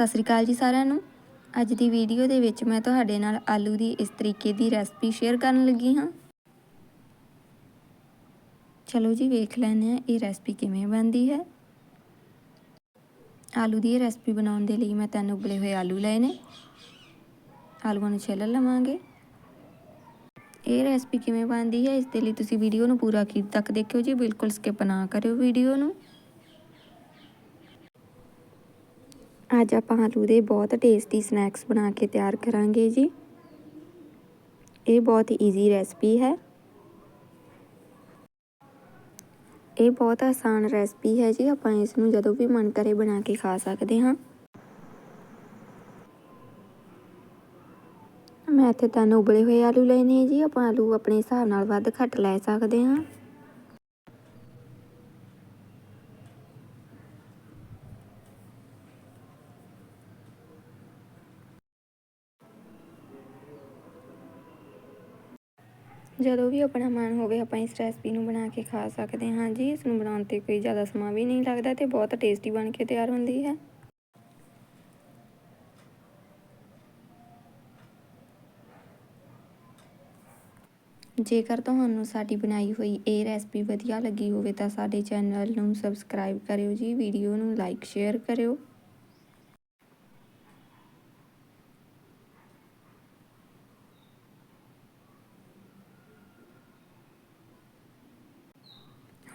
ਸਤਿ ਸ੍ਰੀ ਅਕਾਲ ਜੀ ਸਾਰਿਆਂ ਨੂੰ। ਅੱਜ ਦੀ ਵੀਡੀਓ ਦੇ ਵਿੱਚ ਮੈਂ ਤੁਹਾਡੇ ਨਾਲ ਆਲੂ ਦੀ ਇਸ ਤਰੀਕੇ ਦੀ ਰੈਸਪੀ ਸ਼ੇਅਰ ਕਰਨ ਲੱਗੀ ਹਾਂ। ਚਲੋ ਜੀ ਵੇਖ ਲੈਂਦੇ ਹਾਂ ਇਹ ਰੈਸਪੀ ਕਿਵੇਂ ਬਣਦੀ ਹੈ। ਆਲੂ ਦੀ ਇਹ ਰੈਸਪੀ ਬਣਾਉਣ ਦੇ ਲਈ ਮੈਂ ਤਿੰਨ ਉਬਲੇ ਹੋਏ ਆਲੂ ਲਏ ਨੇ। ਆਲੂਆਂ ਨੂੰ ਛਿੱਲ ਲਵਾਂਗੇ। ਇਹ ਰੈਸਪੀ ਕਿਵੇਂ ਬਣਦੀ ਹੈ ਇਸ ਦੇ ਲਈ ਤੁਸੀਂ ਵੀਡੀਓ ਨੂੰ ਪੂਰਾ ਅਖੀਰ ਤੱਕ ਦੇਖਿਓ ਜੀ, ਬਿਲਕੁਲ ਸਕਿਪ ਨਾ ਕਰਿਓ ਵੀਡੀਓ ਨੂੰ। ਅੱਜ ਆਪਾਂ ਆਲੂ ਦੇ ਬਹੁਤ ਟੇਸਟੀ ਸਨੈਕਸ ਬਣਾ ਕੇ ਤਿਆਰ ਕਰਾਂਗੇ ਜੀ। ਇਹ ਬਹੁਤ ਈਜ਼ੀ ਰੈਸਪੀ ਹੈ। ਇਹ ਬਹੁਤ ਆਸਾਨ ਰੈਸਪੀ ਹੈ ਜੀ, ਆਪਾਂ ਇਸ ਨੂੰ ਜਦੋਂ ਵੀ ਮਨ ਕਰੇ ਬਣਾ ਕੇ ਖਾ ਸਕਦੇ ਹਾਂ। ਮੈਂ ਇੱਥੇ ਤਿੰਨ ਉਬਲੇ ਹੋਏ ਆਲੂ ਲਏ ਨੇ ਜੀ, ਆਪਾਂ ਆਲੂ ਆਪਣੇ ਹਿਸਾਬ ਨਾਲ ਵੱਧ ਘੱਟ ਲੈ ਸਕਦੇ ਹਾਂ। ਜਦੋਂ ਵੀ ਆਪਣਾ ਮਨ ਹੋਵੇ ਆਪਾਂ ਇਸ ਰੈਸਪੀ ਨੂੰ ਬਣਾ ਕੇ ਖਾ ਸਕਦੇ ਹਾਂ ਜੀ। ਇਸ ਨੂੰ ਬਣਾਉਣ ਤੇ ਕੋਈ ਜ਼ਿਆਦਾ ਸਮਾਂ ਵੀ ਨਹੀਂ ਲੱਗਦਾ ਤੇ ਬਹੁਤ ਟੇਸਟੀ ਬਣ ਕੇ ਤਿਆਰ ਹੁੰਦੀ ਹੈ। ਜੇਕਰ ਤੁਹਾਨੂੰ ਸਾਡੀ ਬਣਾਈ ਹੋਈ ਇਹ ਰੈਸਪੀ ਵਧੀਆ ਲੱਗੀ ਹੋਵੇ ਤਾਂ ਸਾਡੇ ਚੈਨਲ ਨੂੰ ਸਬਸਕ੍ਰਾਈਬ ਕਰਿਓ ਜੀ। ਵੀਡੀਓ ਨੂੰ ਲਾਈਕ ਸ਼ੇਅਰ ਕਰਿਓ।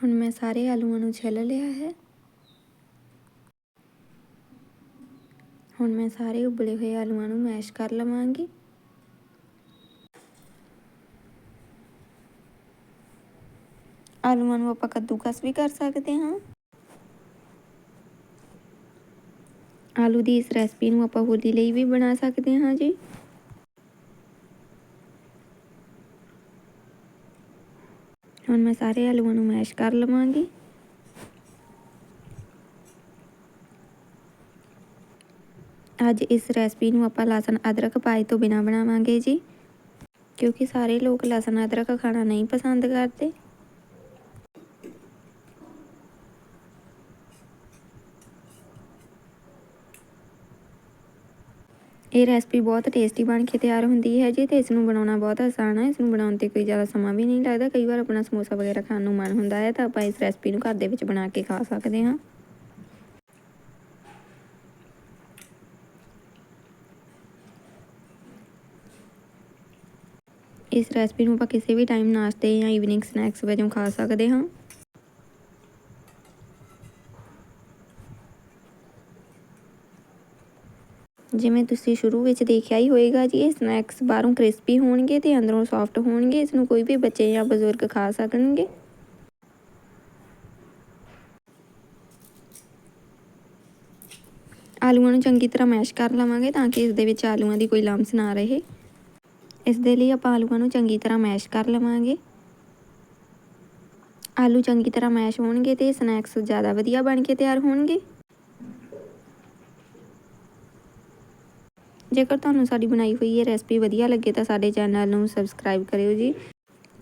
ਹੁਣ ਮੈਂ ਸਾਰੇ ਆਲੂਆਂ ਨੂੰ ਛਿੱਲ ਲਿਆ ਹੈ। ਹੁਣ ਮੈਂ ਸਾਰੇ ਉਬਲੇ ਹੋਏ ਆਲੂਆਂ ਨੂੰ ਮੈਸ਼ ਕਰ ਲਵਾਂਗੀ। ਆਲੂਆਂ ਨੂੰ ਆਪਾਂ ਕੱਦੂਕਸ ਵੀ ਕਰ ਸਕਦੇ ਹਾਂ। ਆਲੂ ਦੀ ਇਸ ਰੈਸਪੀ ਨੂੰ ਆਪਾਂ ਹੋਲੀ ਲਈ ਵੀ ਬਣਾ ਸਕਦੇ ਹਾਂ ਜੀ। ਹੁਣ ਮੈਂ ਸਾਰੇ ਆਲੂਆਂ ਨੂੰ ਮੈਸ਼ ਕਰ ਲਵਾਂਗੀ। ਅੱਜ ਇਸ ਰੈਸਪੀ ਨੂੰ ਆਪਾਂ ਲਸਣ ਅਦਰਕ ਪਾਏ ਤੋਂ ਬਿਨਾ ਬਣਾਵਾਂਗੇ ਜੀ, ਕਿਉਂਕਿ ਸਾਰੇ ਲੋਕ ਲਸਣ ਅਦਰਕ ਖਾਣਾ ਨਹੀਂ ਪਸੰਦ ਕਰਦੇ। ਇਹ ਰੈਸਪੀ ਬਹੁਤ ਟੇਸਟੀ ਬਣ ਕੇ ਤਿਆਰ ਹੁੰਦੀ ਹੈ ਜੀ ਤੇ ਇਸ ਨੂੰ ਬਣਾਉਣਾ ਬਹੁਤ ਆਸਾਨ ਹੈ ਇਸ ਨੂੰ ਬਣਾਉਣ ਤੇ ਕੋਈ ਜ਼ਿਆਦਾ ਸਮਾਂ ਵੀ ਨਹੀਂ ਲੱਗਦਾ। ਕਈ ਵਾਰ ਆਪਣਾ ਸਮੋਸਾ ਵਗੈਰਾ ਖਾਣ ਨੂੰ ਮਨ ਹੁੰਦਾ ਹੈ ਤਾਂ ਆਪਾਂ ਇਸ ਰੈਸਪੀ ਨੂੰ ਘਰ ਦੇ ਵਿੱਚ ਬਣਾ ਕੇ ਖਾ ਸਕਦੇ ਹਾਂ। ਇਸ ਰੈਸਪੀ ਨੂੰ ਆਪਾਂ ਕਿਸੇ ਵੀ ਟਾਈਮ ਨਾਸ਼ਤੇ ਜਾਂ ਈਵਨਿੰਗ ਸਨੈਕਸ ਵਜੋਂ ਖਾ ਸਕਦੇ ਹਾਂ। ਜਿਵੇਂ ਤੁਸੀਂ ਸ਼ੁਰੂ ਵਿੱਚ ਦੇਖਿਆ ਹੀ ਹੋਵੇਗਾ ਜੀ, ਇਹ ਸਨੈਕਸ ਬਾਹਰੋਂ ਕ੍ਰਿਸਪੀ ਹੋਣਗੇ ਤੇ ਅੰਦਰੋਂ ਸੌਫਟ ਹੋਣਗੇ, ਇਸ ਨੂੰ ਕੋਈ ਵੀ ਬੱਚੇ ਜਾਂ ਬਜ਼ੁਰਗ ਖਾ ਸਕਣਗੇ। ਆਲੂਆਂ ਨੂੰ ਚੰਗੀ ਤਰ੍ਹਾਂ ਮੈਸ਼ ਕਰ ਲਵਾਂਗੇ ਤਾਂ ਕਿ ਇਸ ਦੇ ਵਿੱਚ ਆਲੂਆਂ ਦੀ ਕੋਈ ਲੰਮਸ ਨਾ ਰਹੇ। ਇਸ ਦੇ ਲਈ ਆਪਾਂ ਆਲੂਆਂ ਨੂੰ ਚੰਗੀ ਤਰ੍ਹਾਂ ਮੈਸ਼ ਕਰ ਲਵਾਂਗੇ। ਆਲੂ ਚੰਗੀ ਤਰ੍ਹਾਂ ਮੈਸ਼ ਹੋਣਗੇ ਤੇ ਸਨੈਕਸ ਜ਼ਿਆਦਾ ਵਧੀਆ ਬਣ ਕੇ ਤਿਆਰ ਹੋਣਗੇ। ਜੇਕਰ ਤੁਹਾਨੂੰ ਸਾਡੀ ਬਣਾਈ ਹੋਈ ਇਹ ਰੈਸਪੀ ਵਧੀਆ ਲੱਗੇ ਤਾਂ ਸਾਡੇ ਚੈਨਲ ਨੂੰ ਸਬਸਕ੍ਰਾਈਬ ਕਰਿਓ ਜੀ।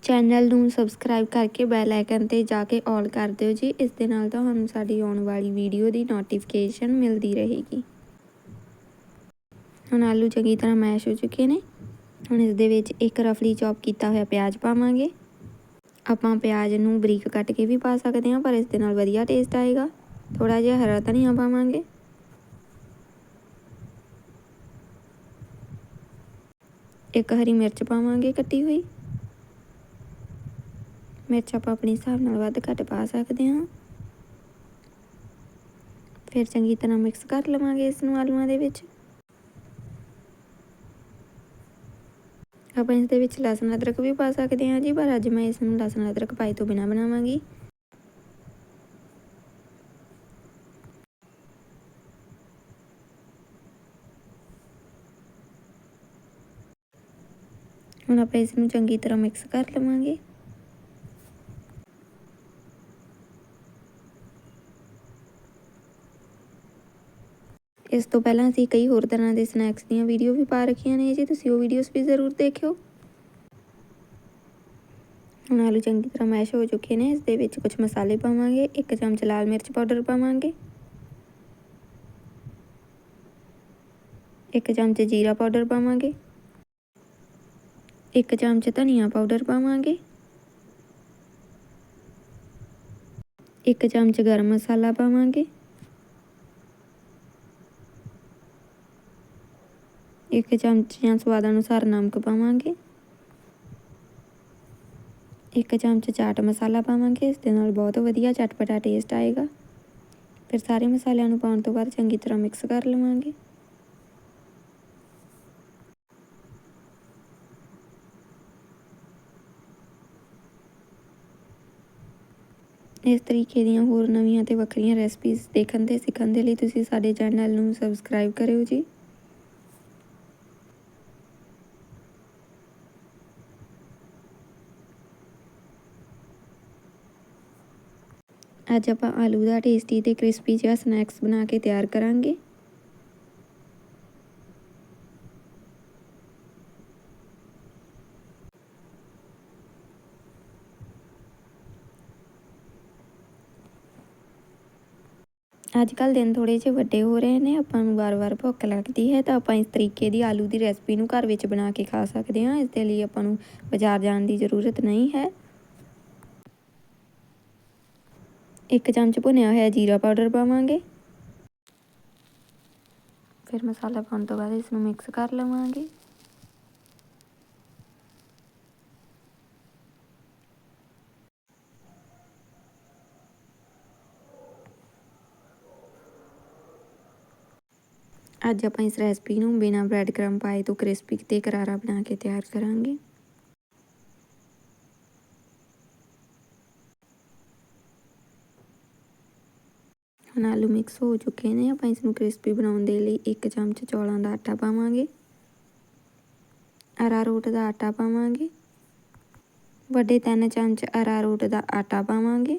ਚੈਨਲ ਨੂੰ ਸਬਸਕ੍ਰਾਈਬ ਕਰਕੇ ਬੈਲ ਆਈਕਨ ਤੇ ਜਾ ਕੇ ਆਲ ਕਰ ਦਿਓ ਜੀ। ਇਸ ਦੇ ਨਾਲ ਤੁਹਾਨੂੰ ਸਾਡੀ ਆਉਣ ਵਾਲੀ ਵੀਡੀਓ ਦੀ ਨੋਟੀਫਿਕੇਸ਼ਨ ਮਿਲਦੀ ਰਹੇਗੀ। ਹੁਣ ਆਲੂ ਚੰਗੀ ਤਰ੍ਹਾਂ ਮੈਸ਼ ਹੋ ਚੁੱਕੇ ਨੇ। ਹੁਣ ਇਸ ਦੇ ਵਿੱਚ ਇੱਕ ਰਫਲੀ ਚੌਪ ਕੀਤਾ ਹੋਇਆ ਪਿਆਜ਼ ਪਾਵਾਂਗੇ। ਆਪਾਂ ਪਿਆਜ਼ ਨੂੰ ਬਰੀਕ ਕੱਟ ਕੇ ਵੀ ਪਾ ਸਕਦੇ ਹਾਂ, ਪਰ ਇਸ ਦੇ ਨਾਲ ਵਧੀਆ ਟੇਸਟ ਆਏਗਾ। ਥੋੜਾ ਜਿਹਾ ਹਰਾ ਧਨੀਆ ਪਾਵਾਂਗੇ। ਇੱਕ ਹਰੀ ਮਿਰਚ ਪਾਵਾਂਗੇ ਕੱਟੀ ਹੋਈ। ਮਿਰਚ ਆਪਾਂ ਆਪਣੇ ਹਿਸਾਬ ਨਾਲ ਵੱਧ ਘੱਟ ਪਾ ਸਕਦੇ ਹਾਂ। ਫਿਰ ਚੰਗੀ ਤਰ੍ਹਾਂ ਮਿਕਸ ਕਰ ਲਵਾਂਗੇ ਇਸ ਨੂੰ ਆਲੂਆਂ ਦੇ ਵਿੱਚ। ਆਪਾਂ ਇਸ ਦੇ ਵਿੱਚ ਲਸਣ ਅਦਰਕ ਵੀ ਪਾ ਸਕਦੇ ਹਾਂ ਜੀ, ਪਰ ਅੱਜ ਮੈਂ ਇਸ ਨੂੰ ਲਸਣ ਅਦਰਕ ਪਾਈ ਤੋਂ ਬਿਨਾ ਬਣਾਵਾਂਗੀ। ਹੁਣ ਆਪਾਂ ਇਸ ਨੂੰ ਚੰਗੀ ਤਰ੍ਹਾਂ ਮਿਕਸ ਕਰ ਲਵਾਂਗੇ। ਇਸ ਤੋਂ ਪਹਿਲਾਂ ਅਸੀਂ ਕਈ ਹੋਰ ਤਰ੍ਹਾਂ ਦੇ ਸਨੈਕਸ ਦੀਆਂ ਵੀਡੀਓ ਵੀ ਪਾ ਰੱਖੀਆਂ ਨੇ, ਜੀ ਤੁਸੀਂ ਉਹ ਵੀਡੀਓਜ਼ ਵੀ ਜ਼ਰੂਰ ਦੇਖਿਓ। ਹੁਣ ਆਲੂ ਚੰਗੀ ਤਰ੍ਹਾਂ ਮੈਸ਼ ਹੋ ਚੁੱਕੇ ਨੇ, ਇਸ ਦੇ ਵਿੱਚ ਕੁਝ ਮਸਾਲੇ ਪਾਵਾਂਗੇ, ਇੱਕ ਚਮਚ ਲਾਲ ਮਿਰਚ ਪਾਊਡਰ ਪਾਵਾਂਗੇ। ਇੱਕ ਚਮਚ ਜੀਰਾ ਪਾਊਡਰ ਪਾਵਾਂਗੇ। ਇੱਕ ਚਮਚ ਧਨੀਆ ਪਾਊਡਰ ਪਾਵਾਂਗੇ। ਇੱਕ ਚਮਚ ਗਰਮ ਮਸਾਲਾ ਪਾਵਾਂਗੇ। ਇੱਕ ਚਮਚ ਜਾਂ ਸਵਾਦ ਅਨੁਸਾਰ ਨਮਕ ਪਾਵਾਂਗੇ। ਇੱਕ ਚਮਚ ਚਾਟ ਮਸਾਲਾ ਪਾਵਾਂਗੇ, ਇਸ ਦੇ ਨਾਲ ਬਹੁਤ ਵਧੀਆ ਚਟਪਟਾ ਟੇਸਟ ਆਏਗਾ। ਫਿਰ ਸਾਰੇ ਮਸਾਲਿਆਂ ਨੂੰ ਪਾਉਣ ਤੋਂ ਬਾਅਦ ਚੰਗੀ ਤਰ੍ਹਾਂ ਮਿਕਸ ਕਰ ਲਵਾਂਗੇ। ਇਸ ਤਰੀਕੇ ਦੀਆਂ ਹੋਰ ਨਵੀਆਂ ਤੇ ਵੱਖਰੀਆਂ ਰੈਸਪੀਜ਼ ਦੇਖਣ ਤੇ ਸਿੱਖਣ ਦੇ ਲਈ ਤੁਸੀਂ ਸਾਡੇ ਚੈਨਲ ਨੂੰ ਸਬਸਕ੍ਰਾਈਬ ਕਰਿਓ ਜੀ। ਅੱਜ ਆਪਾਂ ਆਲੂ ਦਾ ਟੇਸਟੀ ਤੇ ਕ੍ਰਿਸਪੀ ਜਿਹਾ ਸਨੈਕਸ ਬਣਾ ਕੇ ਤਿਆਰ ਕਰਾਂਗੇ। ਅੱਜ ਕੱਲ ਦਿਨ ਥੋੜੇ ਜਿਹੇ ਵੱਡੇ ਹੋ ਰਹੇ ਨੇ, ਆਪਾਂ ਨੂੰ ਵਾਰ-ਵਾਰ ਭੁੱਖ ਲੱਗਦੀ ਹੈ, ਤਾਂ ਆਪਾਂ ਇਸ ਤਰੀਕੇ ਦੀ ਆਲੂ ਦੀ ਰੈਸਪੀ ਨੂੰ ਘਰ ਵਿੱਚ ਬਣਾ ਕੇ ਖਾ ਸਕਦੇ ਹਾਂ, ਇਸ ਦੇ ਲਈ ਆਪਾਂ ਨੂੰ ਬਾਜ਼ਾਰ ਜਾਣ ਦੀ ਜ਼ਰੂਰਤ ਨਹੀਂ ਹੈ। ਇੱਕ ਚਮਚ ਭੁੰਨਿਆ ਹੋਇਆ ਜੀਰਾ ਪਾਊਡਰ ਪਾਵਾਂਗੇ। ਫਿਰ ਮਸਾਲਾ ਪਾਉਣ ਤੋਂ ਬਾਅਦ ਇਸ ਨੂੰ ਮਿਕਸ ਕਰ ਲਵਾਂਗੇ। ਅੱਜ ਆਪਾਂ ਇਸ ਰੈਸਪੀ ਨੂੰ ਬਿਨਾਂ ਬ੍ਰੈਡ ਕ੍ਰਮ ਪਾਏ ਤੋਂ ਕ੍ਰਿਸਪੀ ਤੇ ਕਰਾਰਾ ਬਣਾ ਕੇ ਤਿਆਰ ਕਰਾਂਗੇ। ਹੁਣ ਆਲੂ ਮਿਕਸ ਹੋ ਚੁੱਕੇ ਨੇ, ਆਪਾਂ ਇਸ ਨੂੰ ਕ੍ਰਿਸਪੀ ਬਣਾਉਣ ਦੇ ਲਈ ਇੱਕ ਚਮਚ ਚੌਲਾਂ ਦਾ ਆਟਾ ਪਾਵਾਂਗੇ। ਅਰਾਰੋਟ ਦਾ ਆਟਾ ਪਾਵਾਂਗੇ। ਵੱਡੇ ਤਿੰਨ ਚਮਚ ਅਰਾਰੋਟ ਦਾ ਆਟਾ ਪਾਵਾਂਗੇ।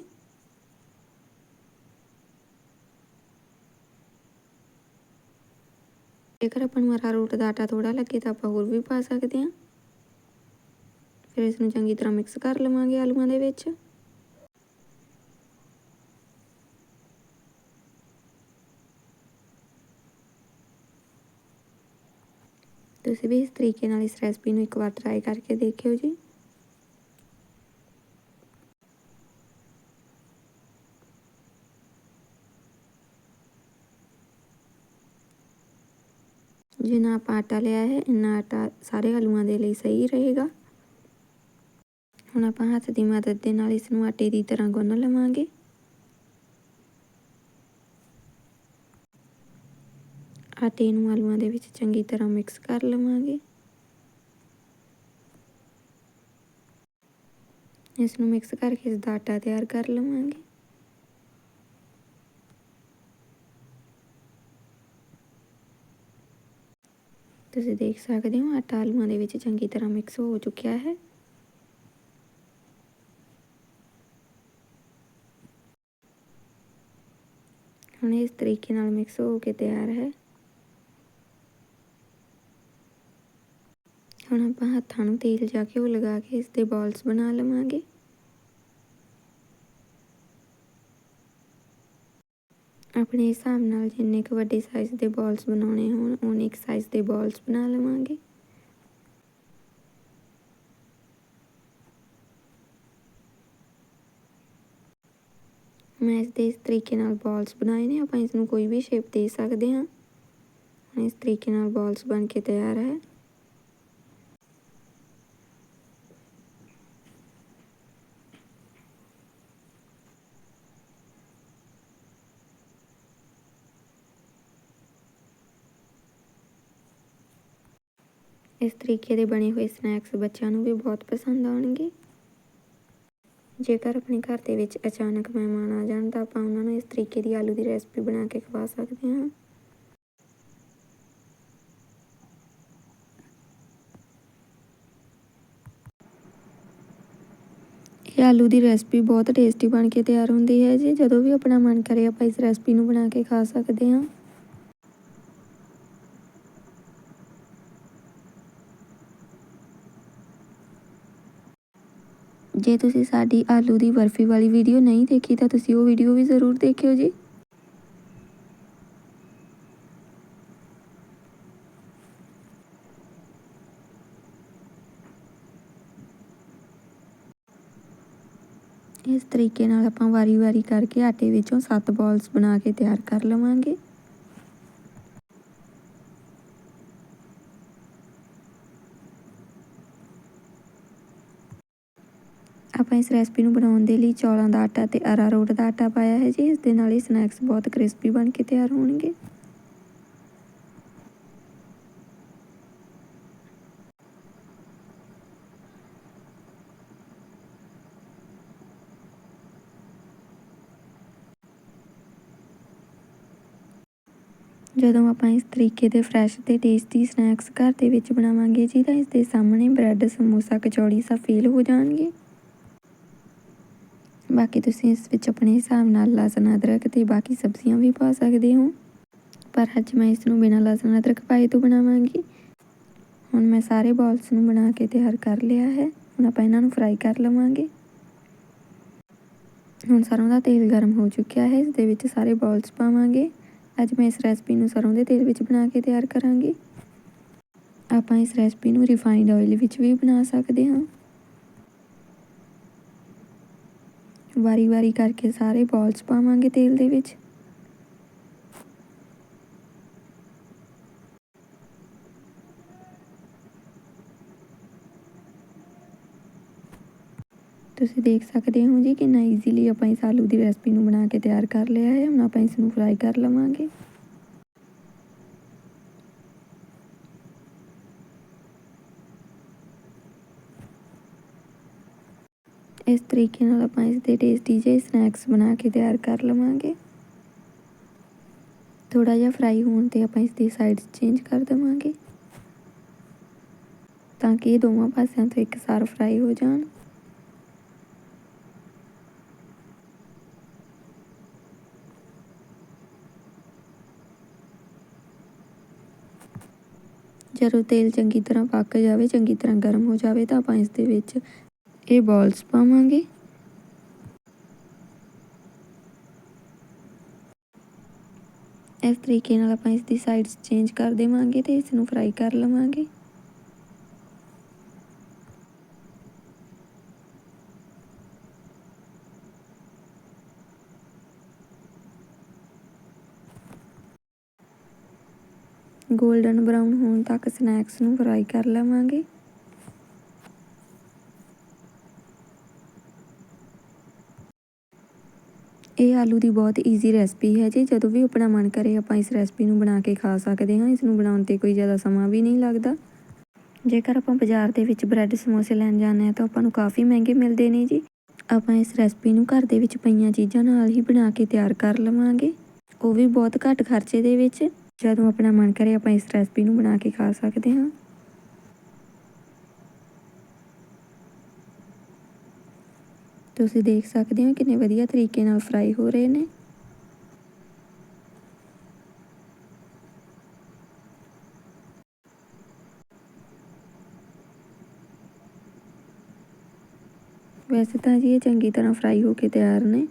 ਜੇਕਰ ਆਪਾਂ ਨੂੰ ਅਰਾਰੋਟ ਦਾ ਆਟਾ ਥੋੜਾ ਲੱਗੇ ਤਾਂ ਆਪਾਂ ਹੋਰ ਵੀ ਪਾ ਸਕਦੇ ਹਾਂ। ਫਿਰ ਇਸ ਨੂੰ ਚੰਗੀ ਤਰ੍ਹਾਂ ਮਿਕਸ ਕਰ ਲਵਾਂਗੇ ਆਲੂਆਂ ਦੇ ਵਿੱਚ। ਤੁਸੀਂ ਵੀ ਇਸ ਤਰੀਕੇ ਨਾਲ ਇਸ ਰੈਸਪੀ ਨੂੰ ਇੱਕ ਵਾਰ ਟਰਾਈ ਕਰਕੇ ਦੇਖਿਓ ਜੀ। ਜਿੰਨਾ ਆਪਾਂ ਆਟਾ ਲਿਆ ਹੈ, ਇੰਨਾ ਆਟਾ ਸਾਰੇ ਆਲੂਆਂ ਦੇ ਲਈ ਸਹੀ ਰਹੇਗਾ। ਹੁਣ ਆਪਾਂ ਹੱਥ ਦੀ ਮਦਦ ਦੇ ਨਾਲ ਇਸ ਨੂੰ ਆਟੇ ਦੀ ਤਰ੍ਹਾਂ ਗੁੰਨ ਲਵਾਂਗੇ। ਆਟੇ ਨੂੰ ਆਲੂਆਂ ਦੇ ਵਿੱਚ ਚੰਗੀ ਤਰ੍ਹਾਂ ਮਿਕਸ ਕਰ ਲਵਾਂਗੇ। ਇਸ ਨੂੰ ਮਿਕਸ ਕਰਕੇ ਇਸ ਦਾ ਆਟਾ ਤਿਆਰ ਕਰ ਲਵਾਂਗੇ। ਤੁਸੀਂ ਦੇਖ ਸਕਦੇ ਹੋ, ਆਟਾ ਆਲੂਆਂ ਦੇ ਵਿੱਚ ਚੰਗੀ ਤਰ੍ਹਾਂ ਮਿਕਸ ਹੋ ਚੁੱਕਿਆ ਹੈ। ਹੁਣ ਇਸ ਤਰੀਕੇ ਨਾਲ ਮਿਕਸ ਹੋ ਕੇ ਤਿਆਰ ਹੈ। ਹੁਣ ਆਪਾਂ ਹੱਥਾਂ ਨੂੰ ਤੇਲ ਜਾ ਕੇ ਉਹ ਲਗਾ ਕੇ ਇਸ ਦੇ ਬਾਲਸ ਬਣਾ ਲਵਾਂਗੇ। ਆਪਣੇ ਹਿਸਾਬ ਨਾਲ ਜਿੰਨੇ ਕੁ ਵੱਡੇ ਸਾਈਜ਼ ਦੇ ਬਾਲਸ ਬਣਾਉਣੇ ਹੋਣ, ਉਹਨੇ ਇੱਕ ਸਾਈਜ਼ ਦੇ ਬਾਲਸ ਬਣਾ ਲਵਾਂਗੇ। ਮੈਂ ਇਸ ਦੇ ਇਸ ਤਰੀਕੇ ਨਾਲ ਬਾਲਸ ਬਣਾਏ ਨੇ, ਆਪਾਂ ਇਸ ਨੂੰ ਕੋਈ ਵੀ ਸ਼ੇਪ ਦੇ ਸਕਦੇ ਹਾਂ। ਇਸ ਤਰੀਕੇ ਨਾਲ ਬਾਲਸ ਬਣ ਕੇ ਤਿਆਰ ਹੈ। ਇਸ ਤਰੀਕੇ ਦੇ ਬਣੇ ਹੋਏ ਸਨੈਕਸ ਬੱਚਿਆਂ ਨੂੰ ਵੀ ਬਹੁਤ ਪਸੰਦ ਆਉਣਗੇ। ਜੇਕਰ ਆਪਣੇ ਘਰ ਦੇ ਵਿੱਚ ਅਚਾਨਕ ਮਹਿਮਾਨ ਆ ਜਾਣ, ਤਾਂ ਆਪਾਂ ਉਹਨਾਂ ਨੂੰ ਇਸ ਤਰੀਕੇ ਦੀ ਆਲੂ ਦੀ ਰੈਸਪੀ ਬਣਾ ਕੇ ਖਵਾ ਸਕਦੇ ਹਾਂ। ਇਹ ਆਲੂ ਦੀ ਰੈਸਪੀ ਬਹੁਤ ਟੇਸਟੀ ਬਣ ਕੇ ਤਿਆਰ ਹੁੰਦੀ ਹੈ ਜੀ। ਜਦੋਂ ਵੀ ਆਪਣਾ ਮਨ ਕਰੇ, ਆਪਾਂ ਇਸ ਰੈਸਪੀ ਨੂੰ ਬਣਾ ਕੇ ਖਾ ਸਕਦੇ ਹਾਂ। ਜੇ ਤੁਸੀਂ ਸਾਡੀ ਆਲੂ ਦੀ ਬਰਫੀ ਵਾਲੀ ਵੀਡੀਓ ਨਹੀਂ ਦੇਖੀ, ਤਾਂ ਤੁਸੀਂ ਉਹ ਵੀਡੀਓ ਵੀ ਜ਼ਰੂਰ ਦੇਖਿਓ ਜੀ। ਇਸ ਤਰੀਕੇ ਨਾਲ ਆਪਾਂ ਵਾਰੀ-ਵਾਰੀ ਕਰਕੇ ਆਟੇ ਵਿੱਚੋਂ 7 ਬਾਲਸ ਬਣਾ ਕੇ ਤਿਆਰ ਕਰ ਲਵਾਂਗੇ। ਆਪਾਂ ਇਸ ਰੈਸਪੀ ਨੂੰ ਬਣਾਉਣ ਦੇ ਲਈ ਚੌਲਾਂ ਦਾ ਆਟਾ ਤੇ ਅਰਾਰੋਟ ਦਾ ਆਟਾ ਪਾਇਆ ਹੈ ਜੀ। ਇਸ ਦੇ ਨਾਲ ਇਹ ਸਨੈਕਸ ਬਹੁਤ ਕ੍ਰਿਸਪੀ ਬਣ ਕੇ ਤਿਆਰ ਹੋਣਗੇ। ਜਦੋਂ ਆਪਾਂ ਇਸ ਤਰੀਕੇ ਦੇ ਫਰੈਸ਼ ਤੇ ਟੇਸਟੀ ਸਨੈਕਸ ਘਰ ਦੇ ਵਿੱਚ ਬਣਾਵਾਂਗੇ ਜੀ, ਤਾਂ ਇਸ ਦੇ ਸਾਹਮਣੇ ਬ੍ਰੈਡ, ਸਮੋਸਾ, ਕਚੌੜੀ ਸਭ ਫੀਲ ਹੋ ਜਾਣਗੇ। ਬਾਕੀ ਤੁਸੀਂ ਇਸ ਵਿੱਚ ਆਪਣੇ ਹਿਸਾਬ ਨਾਲ ਲਸਣ ਅਦਰਕ ਤੇ ਬਾਕੀ ਸਬਜ਼ੀਆਂ ਵੀ ਪਾ ਸਕਦੇ ਹੋ। ਪਰ ਅੱਜ ਮੈਂ ਇਸ ਨੂੰ ਬਿਨਾਂ ਲਸਣ ਅਦਰਕ ਪਾਏ ਤੋਂ ਬਣਾਵਾਂਗੀ। ਹੁਣ ਮੈਂ ਸਾਰੇ ਬਾਲਸ ਨੂੰ ਬਣਾ ਕੇ ਤਿਆਰ ਕਰ ਲਿਆ ਹੈ। ਹੁਣ ਆਪਾਂ ਇਹਨਾਂ ਨੂੰ ਫਰਾਈ ਕਰ ਲਵਾਂਗੇ। ਹੁਣ ਸਰੋਂ ਦਾ ਤੇਲ ਗਰਮ ਹੋ ਚੁੱਕਿਆ ਹੈ। ਇਸ ਦੇ ਵਿੱਚ ਸਾਰੇ ਬਾਲਸ ਪਾਵਾਂਗੇ। ਅੱਜ ਮੈਂ ਇਸ ਰੈਸਪੀ ਨੂੰ ਸਰੋਂ ਦੇ ਤੇਲ ਵਿੱਚ ਬਣਾ ਕੇ ਤਿਆਰ ਕਰਾਂਗੀ। ਆਪਾਂ ਇਸ ਰੈਸਪੀ ਨੂੰ ਰਿਫਾਈਨਡ ਆਇਲ ਵਿੱਚ ਵੀ ਬਣਾ ਸਕਦੇ ਹਾਂ। ਵਾਰੀ-ਵਾਰੀ ਕਰਕੇ ਸਾਰੇ ਬਾਲਸ ਪਾਵਾਂਗੇ ਤੇਲ ਦੇ ਵਿੱਚ। ਤੁਸੀਂ ਦੇਖ ਸਕਦੇ ਹੋ ਜੀ ਕਿੰਨਾ ਈਜ਼ੀਲੀ ਆਪਾਂ ਇਸ ਆਲੂ ਦੀ ਰੈਸਪੀ ਨੂੰ ਬਣਾ ਕੇ ਤਿਆਰ ਕਰ ਲਿਆ ਹੈ। ਹੁਣ ਆਪਾਂ ਇਸ ਨੂੰ ਫਰਾਈ ਕਰ ਲਵਾਂਗੇ। ਇਸ ਤਰੀਕੇ ਨਾਲ ਆਪਾਂ ਇਸ ਦੇ ਟੇਸਟੀ ਜਿਹੇ ਸਨੈਕਸ ਬਣਾ ਕੇ ਤਿਆਰ ਕਰ ਲਵਾਂਗੇ। ਥੋੜਾ ਜਿਹਾ ਫਰਾਈ ਹੋਣ ਤੇ ਆਪਾਂ ਇਸ ਦੀ ਸਾਈਡਸ ਚੇਂਜ ਕਰ ਦੇਵਾਂਗੇ। ਤਾਂ ਕਿ ਇਹ ਦੋਵਾਂ ਪਾਸਿਆਂ ਤੋਂ ਇੱਕਸਾਰ ਫਰਾਈ ਹੋ ਜਾਣ। ਜਦੋਂ ਤੇਲ ਚੰਗੀ ਤਰ੍ਹਾਂ ਪੱਕ ਜਾਵੇ, ਚੰਗੀ ਤਰ੍ਹਾਂ ਗਰਮ ਹੋ ਜਾਵੇ, ਤਾਂ ਆਪਾਂ ਇਸ ਦੇ ਵਿੱਚ ਇਹ ਬਾਲਸ ਪਾਵਾਂਗੇ। ਇਸ ਤਰੀਕੇ ਨਾਲ ਆਪਾਂ ਇਸ ਦੀ ਸਾਈਡਸ ਚੇਂਜ ਕਰ ਦੇਵਾਂਗੇ ਤੇ ਇਸ ਨੂੰ ਫਰਾਈ ਕਰ ਲਵਾਂਗੇ। ਗੋਲਡਨ ਬਰਾਊਨ ਹੋਣ ਤੱਕ ਸਨੈਕਸ ਨੂੰ ਫਰਾਈ ਕਰ ਲਵਾਂਗੇ। ਇਹ ਆਲੂ ਦੀ ਬਹੁਤ ਈਜ਼ੀ ਰੈਸਪੀ ਹੈ ਜੀ। ਜਦੋਂ ਵੀ ਆਪਣਾ ਮਨ ਕਰੇ, ਆਪਾਂ ਇਸ ਰੈਸਪੀ ਨੂੰ ਬਣਾ ਕੇ ਖਾ ਸਕਦੇ ਹਾਂ। ਇਸ ਨੂੰ ਬਣਾਉਣ ਤੇ ਕੋਈ ਜ਼ਿਆਦਾ ਸਮਾਂ ਵੀ ਨਹੀਂ ਲੱਗਦਾ। ਜੇਕਰ ਆਪਾਂ ਬਾਜ਼ਾਰ ਦੇ ਵਿੱਚ ਬ੍ਰੈਡ ਸਮੋਸੇ ਲੈਣ ਜਾਂਦੇ ਹਾਂ, ਤਾਂ ਆਪਾਂ ਨੂੰ ਕਾਫੀ ਮਹਿੰਗੇ ਮਿਲਦੇ ਨੇ ਜੀ। ਆਪਾਂ ਇਸ ਰੈਸਪੀ ਨੂੰ ਘਰ ਦੇ ਵਿੱਚ ਪਈਆਂ ਚੀਜ਼ਾਂ ਨਾਲ ਹੀ ਬਣਾ ਕੇ ਤਿਆਰ ਕਰ ਲਵਾਂਗੇ। ਉਹ ਵੀ ਬਹੁਤ ਘੱਟ ਖਰਚੇ ਦੇ ਵਿੱਚ। ਜਦੋਂ ਆਪਣਾ ਮਨ ਕਰੇ, ਆਪਾਂ ਇਸ ਰੈਸਪੀ ਨੂੰ ਬਣਾ ਕੇ ਖਾ ਸਕਦੇ ਹਾਂ। ਤੁਸੀਂ ਦੇਖ ਸਕਦੇ ਹੋ ਕਿੰਨੇ ਵਧੀਆ ਤਰੀਕੇ ਨਾਲ ਫਰਾਈ ਹੋ ਰਹੇ ਨੇ। ਵੈਸੇ ਤਾਂ ਜੀ ਇਹ ਚੰਗੀ ਤਰ੍ਹਾਂ ਫਰਾਈ ਹੋ ਕੇ ਤਿਆਰ ਨੇ।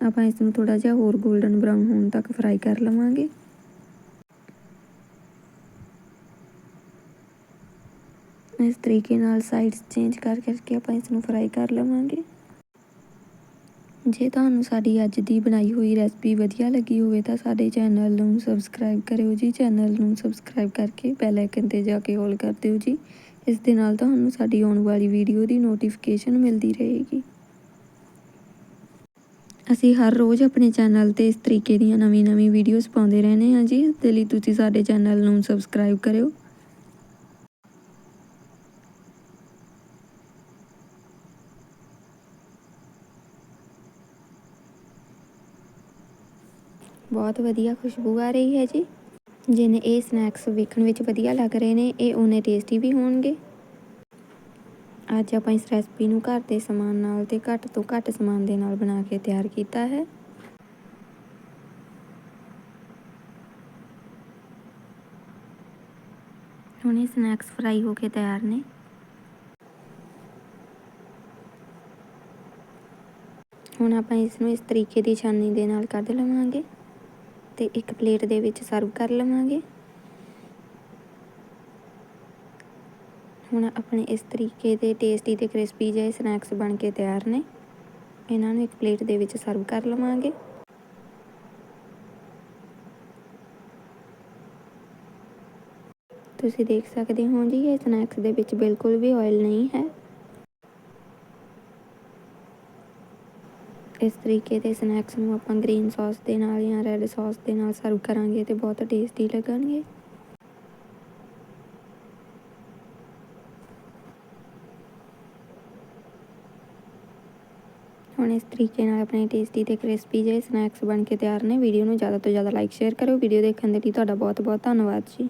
ਆਪਾਂ ਇਸ ਨੂੰ ਥੋੜਾ ਜਿਹਾ ਹੋਰ 골ਡਨ ਬਰਾਊਨ ਹੋਣ ਤੱਕ ਫਰਾਈ ਕਰ ਲਵਾਂਗੇ। ਇਸ ਤਰੀਕੇ ਨਾਲ ਸਾਈਡਸ ਚੇਂਜ ਕਰ ਕਰਕੇ ਆਪਾਂ ਇਸ ਨੂੰ ਫਰਾਈ ਕਰ ਲਵਾਂਗੇ। ਜੇ ਤੁਹਾਨੂੰ ਸਾਡੀ ਅੱਜ ਦੀ ਬਣਾਈ ਹੋਈ ਰੈਸਪੀ ਵਧੀਆ ਲੱਗੀ ਹੋਵੇ ਤਾਂ ਸਾਡੇ ਚੈਨਲ ਨੂੰ ਸਬਸਕ੍ਰਾਈਬ ਕਰਿਓ ਜੀ। ਚੈਨਲ ਨੂੰ ਸਬਸਕ੍ਰਾਈਬ ਕਰਕੇ ਬੈਲ ਆਈਕਨ ਤੇ ਜਾ ਕੇ ਹੋਲ ਕਰ ਦਿਓ ਜੀ। ਇਸ ਦੇ ਨਾਲ ਤੁਹਾਨੂੰ ਸਾਡੀ ਆਉਣ ਵਾਲੀ ਵੀਡੀਓ ਦੀ ਨੋਟੀਫਿਕੇਸ਼ਨ ਮਿਲਦੀ ਰਹੇਗੀ। ਅਸੀਂ ਹਰ ਰੋਜ਼ ਆਪਣੇ ਚੈਨਲ ਤੇ ਇਸ ਤਰੀਕੇ ਦੀਆਂ ਨਵੀਂ-ਨਵੀਂ ਵੀਡੀਓਜ਼ ਪਾਉਂਦੇ ਰਹਿੰਦੇ ਹਾਂ ਜੀ। ਇਸ ਦੇ ਲਈ ਤੁਸੀਂ ਸਾਡੇ ਚੈਨਲ ਨੂੰ ਸਬਸਕ੍ਰਾਈਬ ਕਰਿਓ। ਬਹੁਤ ਵਧੀਆ ਖੁਸ਼ਬੂ ਆ ਰਹੀ ਹੈ ਜੀ। ਜਿਨੇ ਇਹ ਸਨੈਕਸ ਵੇਖਣ ਵਿੱਚ ਵਧੀਆ ਲੱਗ ਰਹੇ ਨੇ, ਇਹ ਉਹਨੇ ਟੇਸਟੀ ਵੀ ਹੋਣਗੇ। ਅੱਜ ਆਪਾਂ ਇਸ ਰੈਸਪੀ ਨੂੰ ਘਰ ਦੇ ਸਮਾਨ ਨਾਲ ਤੇ ਘੱਟ ਤੋਂ ਘੱਟ ਸਮਾਨ ਦੇ ਨਾਲ ਬਣਾ ਕੇ ਤਿਆਰ ਕੀਤਾ ਹੈ। ਹੁਣ ਇਹ ਸਨੈਕਸ ਫਰਾਈ ਹੋ ਕੇ ਤਿਆਰ ਨੇ। ਹੁਣ ਆਪਾਂ ਇਸ ਨੂੰ ਇਸ ਤਰੀਕੇ ਦੀ ਛਾਨਣੀ ਦੇ ਨਾਲ ਕੱਢ ਲਵਾਂਗੇ। ਤੇ ਇੱਕ ਪਲੇਟ ਦੇ ਵਿੱਚ ਸਰਵ ਕਰ ਲਵਾਂਗੇ। ਹੁਣ ਆਪਣੇ ਇਸ ਤਰੀਕੇ ਦੇ ਟੇਸਟੀ ਤੇ ਕ੍ਰਿਸਪੀ ਜਿਹੇ ਸਨੈਕਸ ਬਣ ਕੇ ਤਿਆਰ ਨੇ। ਇਹਨਾਂ ਨੂੰ ਇੱਕ ਪਲੇਟ ਦੇ ਵਿੱਚ ਸਰਵ ਕਰ ਲਵਾਂਗੇ। ਤੁਸੀਂ ਦੇਖ ਸਕਦੇ ਹੋ ਜੀ, ਇਹ ਸਨੈਕਸ ਦੇ ਵਿੱਚ ਬਿਲਕੁਲ ਵੀ ਆਇਲ ਨਹੀਂ ਹੈ। ਇਸ ਤਰੀਕੇ ਦੇ ਸਨੈਕਸ ਨੂੰ ਆਪਾਂ ਗ੍ਰੀਨ ਸੌਸ ਦੇ ਨਾਲ ਜਾਂ ਰੈੱਡ ਸੌਸ ਦੇ ਨਾਲ ਸਰਵ ਕਰਾਂਗੇ ਤੇ ਬਹੁਤ ਟੇਸਟੀ ਲੱਗਣਗੇ। ਹੁਣ ਇਸ ਤਰੀਕੇ ਨਾਲ ਆਪਣੇ ਟੇਸਟੀ ਤੇ ਕ੍ਰਿਸਪੀ ਜਿਹੇ ਸਨੈਕਸ ਬਣ ਕੇ ਤਿਆਰ ਨੇ। ਵੀਡੀਓ ਨੂੰ ਜ਼ਿਆਦਾ ਤੋਂ ਜ਼ਿਆਦਾ ਲਾਈਕ ਸ਼ੇਅਰ ਕਰੋ ਵੀਡੀਓ ਦੇਖਣ ਦੇ ਲਈ ਤੁਹਾਡਾ ਬਹੁਤ ਬਹੁਤ ਧੰਨਵਾਦ ਜੀ।